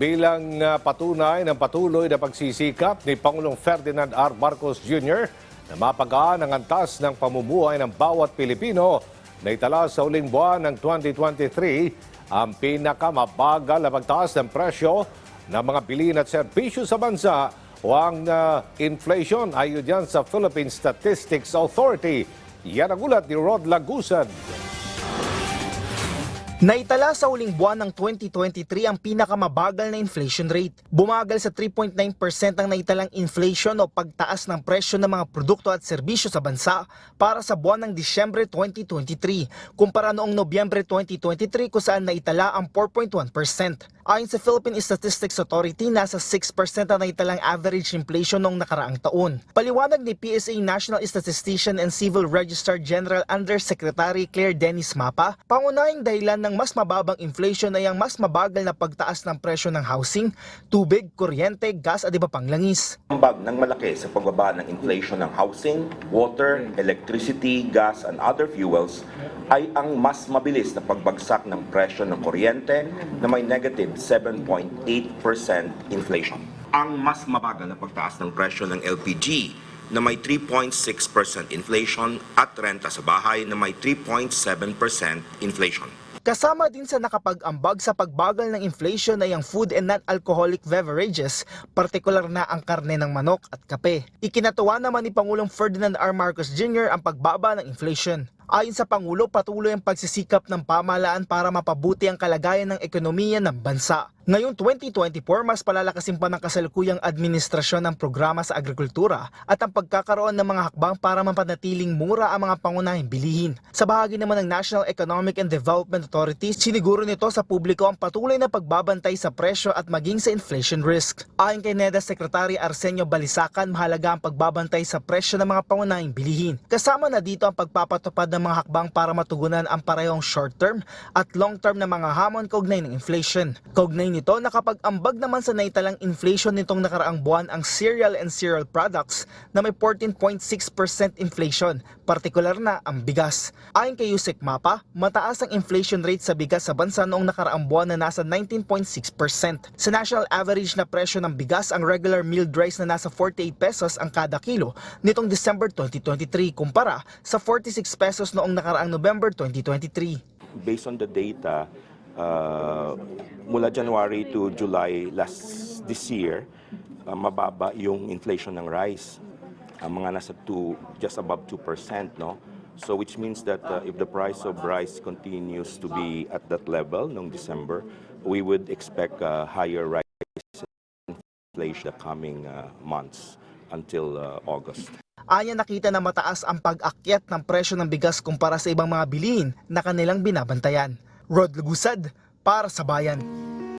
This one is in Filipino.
bilang ah, patunay ng patuloy na pagsisikap ni Pangulong Ferdinand R. Marcos Jr. na mapagaan ang antas ng pamumuhay ng bawat Pilipino na itala sa uling buwan ng 2023 ang pinakamabagal na pagtaas ng presyo ng mga bilhin at serbisyo sa bansa o ang ah, inflation ayon yan sa Philippine Statistics Authority. Yan ang ulat ni Rod Lagusan. Naitala sa uling buwan ng 2023 ang pinakamabagal na inflation rate. Bumagal sa 3.9% ang naitalang inflation o pagtaas ng presyo ng mga produkto at serbisyo sa bansa para sa buwan ng Disyembre 2023 kumpara noong Nobyembre 2023 kung saan naitala ang 4.1%. Ayon sa Philippine Statistics Authority, nasa 6% ang naitalang average inflation noong nakaraang taon. Paliwanag ni PSA National Statistician and Civil Registrar General Undersecretary Claire Dennis Mapa, pangunahing dahilan ng mas mababang inflation ay ang mas mabagal na pagtaas ng presyo ng housing, tubig, kuryente, gas at iba pang langis. ambag ng malaki sa pagbaba ng inflation ng housing, water, electricity, gas, and other fuels ay ang mas mabilis na pagbagsak ng presyo ng kuryente na may negative 7.8% inflation. Ang mas mabagal na pagtaas ng presyo ng LPG na may 3.6% inflation at renta sa bahay na may 3.7% inflation. Kasama din sa nakapag-ambag sa pagbagal ng inflation ay ang food and non-alcoholic beverages, partikular na ang karne ng manok at kape. Ikinatuwa naman ni Pangulong Ferdinand R. Marcos Jr. ang pagbaba ng inflation. Ayon sa Pangulo, patuloy ang pagsisikap ng pamahalaan para mapabuti ang kalagayan ng ekonomiya ng bansa. Ngayong 2024, mas palalakasin pa ng kasalukuyang administrasyon ng programa sa agrikultura at ang pagkakaroon ng mga hakbang para mapanatiling mura ang mga pangunahing bilihin. Sa bahagi naman ng National Economic and Development Authority, siniguro nito sa publiko ang patuloy na pagbabantay sa presyo at maging sa inflation risk. Ayon kay NEDA Secretary Arsenio Balisacan, mahalaga ang pagbabantay sa presyo ng mga pangunahing bilihin. Kasama na dito ang pagpapatupad ng mga hakbang para matugunan ang parehong short-term at long-term na mga hamon kaugnay ng inflation. Kaugnay nito, nakapag-ambag naman sa naitalang inflation nitong nakaraang buwan ang cereal and cereal products na may 14.6% inflation, partikular na ang bigas. Ayon kay Yusek Mapa, mataas ang inflation rate sa bigas sa bansa noong nakaraang buwan na nasa 19.6%. Sa national average na presyo ng bigas, ang regular milled rice na nasa 48 pesos ang kada kilo nitong December 2023 kumpara sa 46 pesos noong nakaraang November 2023. based on the data, uh, mula January to July last this year, uh, mababa yung inflation ng rice. Ang mga nasa two, just above 2%, no? So which means that uh, if the price of rice continues to be at that level noong December, we would expect uh, higher rice inflation the coming uh, months until uh, August. Anya nakita na mataas ang pag-akyat ng presyo ng bigas kumpara sa ibang mga bilihin na kanilang binabantayan. Rod Lugusad para sa bayan.